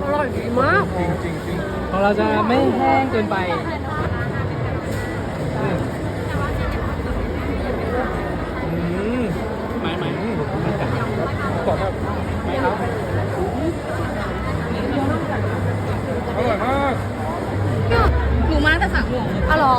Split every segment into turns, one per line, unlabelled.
แบบอร่อยดีมาก
จริงจริงจริง
ของเราจะไม่แห้งเกินไป
อืม
หมายหมาย
กรอบครับ
ไม่ครับ
อร่อยมาก
หนูมาตั้งแต่สามโมงอ๋อเหรอ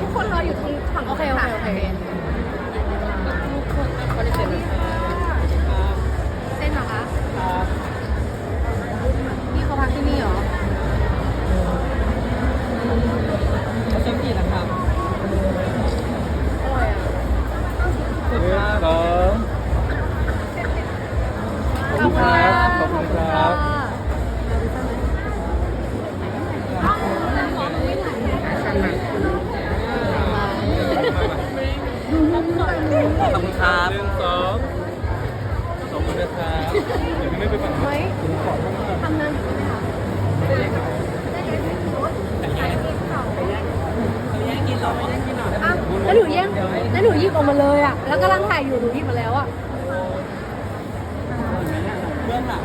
ทุกคนรออยู่ตรงฝั่งโอเคโอเคโอเค ครั
บ
ขอบคุณครับขอบคุณครับหนึ่งสองขอบคุณนะครับเดี๋ยวไม่ไปฝั่ง
ไหม
นู้นขอบคุณมาก
ทำนั้นใช่ไหมคะอ้าวแล้วหนูแย่งแล้วหนูหยิบออกมาเลยอะ แล้วกำลังถ่ายอยู่หนูหยิบมาแล้วอะ
เบื้องหลัง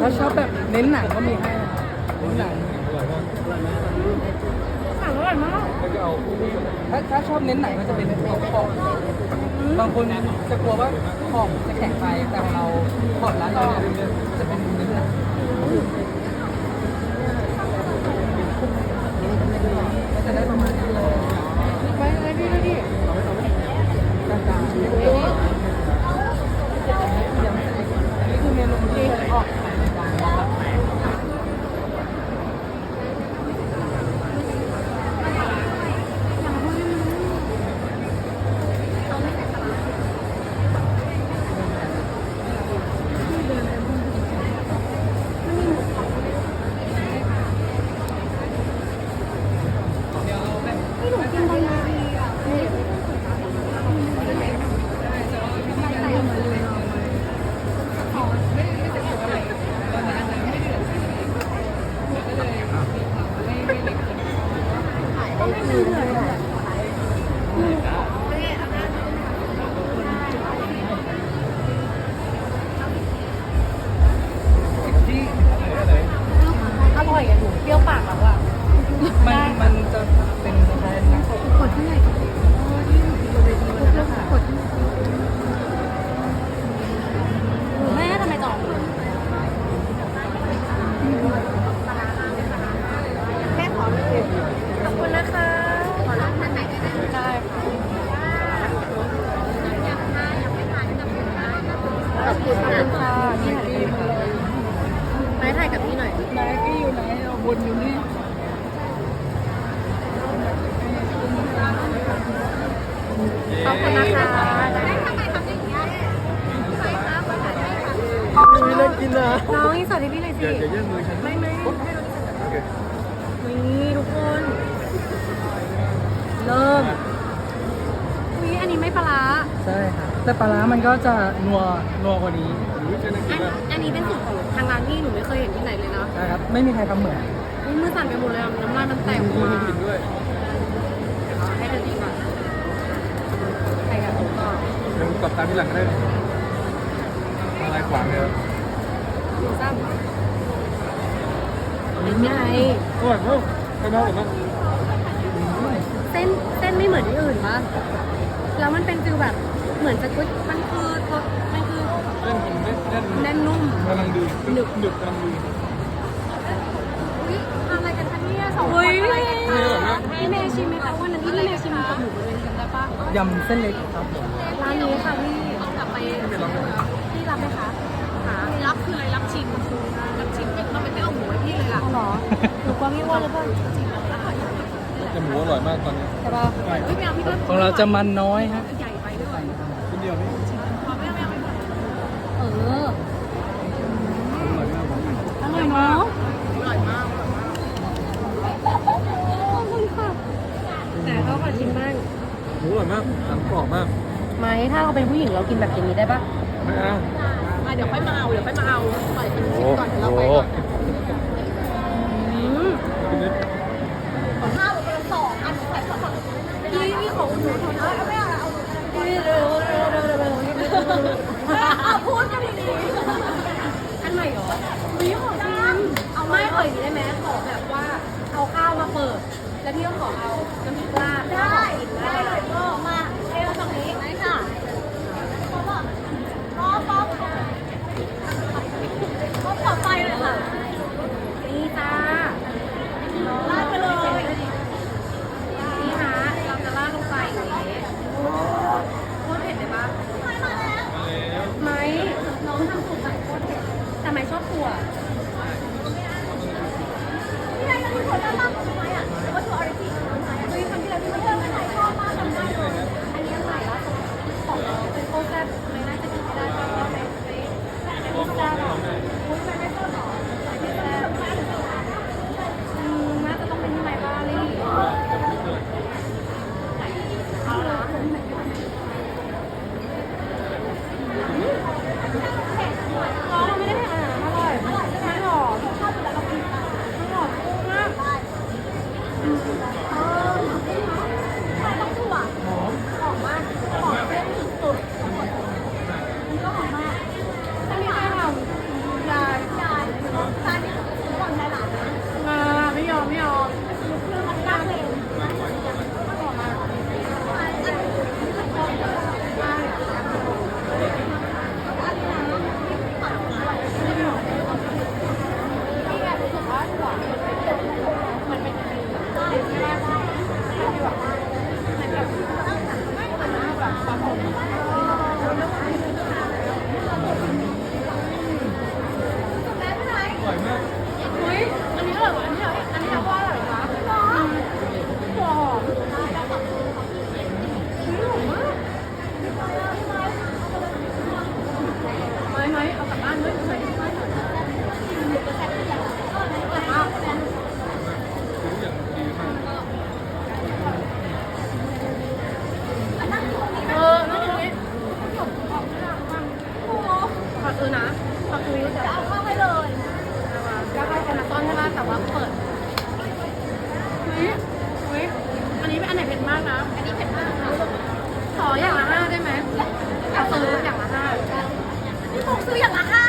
ถ้าชอบแบบเน้นหนังก็มีให้นะเน้นหนัง
อร่อยมาก
สั่งอร่อยมาก
ถ้าถ้าชอบเน้นหนังก็จะเป็นขอบขอบบางคนจะกลัวว่าขอบจะแข็งไปแต่ของเราขอบร้านเราเนี่ยจะเป็นเนื้อหนังก็จะได้ประมาณนี้เลย
ไปเลยพี่ดูดิ
กลางๆอันนี้ คือ กินนะ
น้องอินเสิร์ตให้พี่หน่อย
อ
สิ
ย่าอย่าแย่งมือฉัน
ไม่ไม่ให้น้องอินเสิร์ต
โอเค
นี่ทุกคน เริ่มอุ้ยอันนี้ไม่ปลาร้า
ใช่ครับแต่ปลาร้ามันก็จะนัวนัวกว่านี้
อุ้ยจะน่ากิ
อั
น
น
มาก
อันนี้เป็นสูตรของทางร้านที่หนูไม่เคยเห็นที่ไหนเลยนะ
นะครับ ไม่มีใครทำเหมือน
อุ๊ยมือสั่นไปหมดเลยอะน้ำลายมันแตกออกมา
กินด้วย
ให้เธอดีก่อนใส่กับหมูก่อน
เดี๋ยวกลับตามที่หลังก็ได้เลยอะไรขวางเลย
หมู ซ้ำเป็นไง
อร่อยมากใช่ไหมอร่อยมาก
เส้นเส้นไม่เหมือนที่อื่นปะแล้วมันเป็นฟิลแบบเหมือนสกุตมันคือมันคือ
เล่นกินเล่นเล่น
แน่นนุ่ม
กำลังดี
หนึบ
หนึบกำลังดี
อุ้ยอะไรกันคะเนี่ยสองคนอะไรกันคะพี่เมย์ชิมไหมคะวันนั้นที่พี่เมย์ชิมกับหนูบนเวทีจำได้ปะ
ยำเส้นเล็กครับ
ร้านนี้ค่ะพี่เอากลับไปพี่รับไหมคะคะรับคืออะไร วพี่ว่าหรือเปล่า
แต่หมูอร่อยมากตอนนี้
ใช่ปะเฮ้ยไม่เอาพี่ก็
ของเราจะมันน้อยฮะ
ใหญ่ไปด้วย
ชิ้นเดียวนี่
เออ
อร่อยมาก
อร่อยเนาะอร่อยมากขอบคุณค่ะแต่เขาขอชิมบ้าง
หมูอร่อยมากหนังกรอบมาก
ไหมถ้าเราเป็นผู้หญิงเรากินแบบอย่างนี้ได้ปะ
ไม่เอา
อะเดี๋ยวค่อยมาเอาเดี๋ยวค่อยมาเอาปล่อยเป็น
โอ้
ชิ้นก่อนเดี๋ยวเราไป
โห
ก่อนอืม
กินนิด
ข้าวคนละสองอันใส่สองพี่พี่ของหนูทำไมไม่เอาละเอาพี่เร็วเร็วเร็วเร็วเร็วเอาพูดกันดีอันใหม่เหรอมีของจริงเอาไม่ขออย่างนี้ได้ไหมขอแบบว่าเอาข้าวมาเปิด แล้วพี่ก็ขอเอา 不一样啊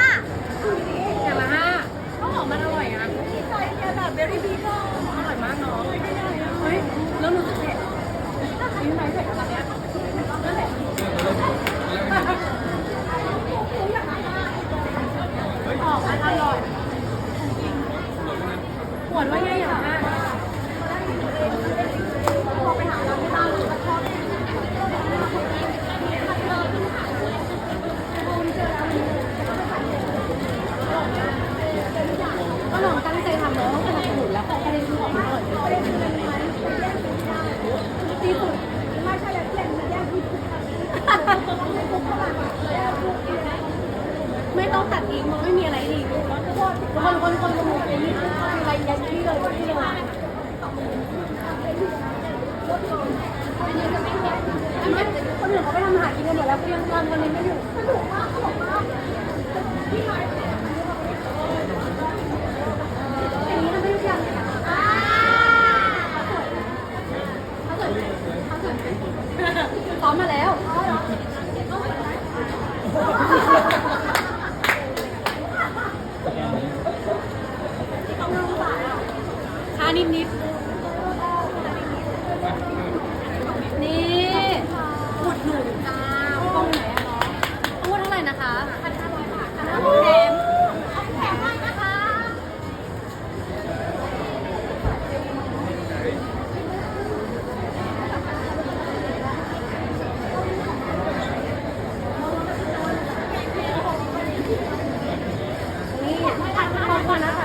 ไม่ต้องตัดทิ้งมันไม่มีอะไรดีคนคนคนคนอะไรนี่อะไรยันที่เลยที่เลยคนอื่นเขาไปทำหากินกันหมดแล้วเพียงเงินคนนี้ไม่อยู่สนุกมากเขาบอกว่า ขอบคุณนะคะ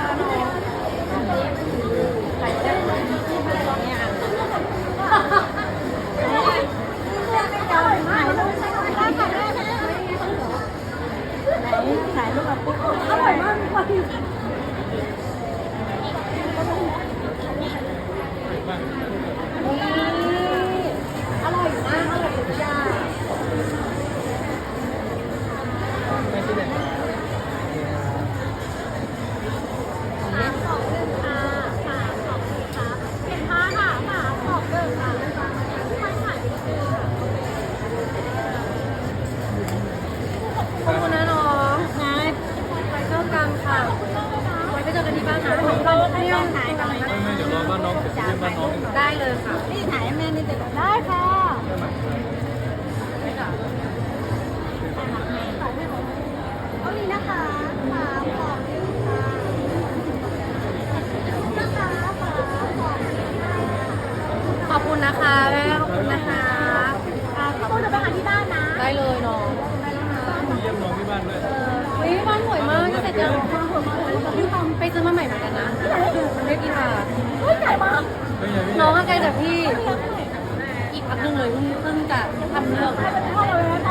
เนี่ยถ่าย
ไม่ไม่เดี๋ยวรอบ้านน้องจะเรีบ้านน้อง
ได้เลยค่ะ
นี่ถ่ายแม่นิดเดียได้ค่ะเอานี่นะคะขนาขอบคุณค่ะขอบ
คุณนะคะแม่ขอบคุณนะคะ
อ่าพี่โบจะไปหาที่บ้านนะ
ได้เลยน้อง
เยี่ยมน้องที่บ้านด้วย
เออวันนี้บ้านสวยมากจะเสร็จยัง ซื้อมาใหม่เหมือนกันนะมันไม่กี่บาท
เฮ้ยใหญ่มาก
ไม่ใช่พี่
น้องก็ไกลจากพี่ อีกพักหนึงเลยเพิ่งเพิ่งจะทำเรื่อง
พ่อเลยนะใจใจเรา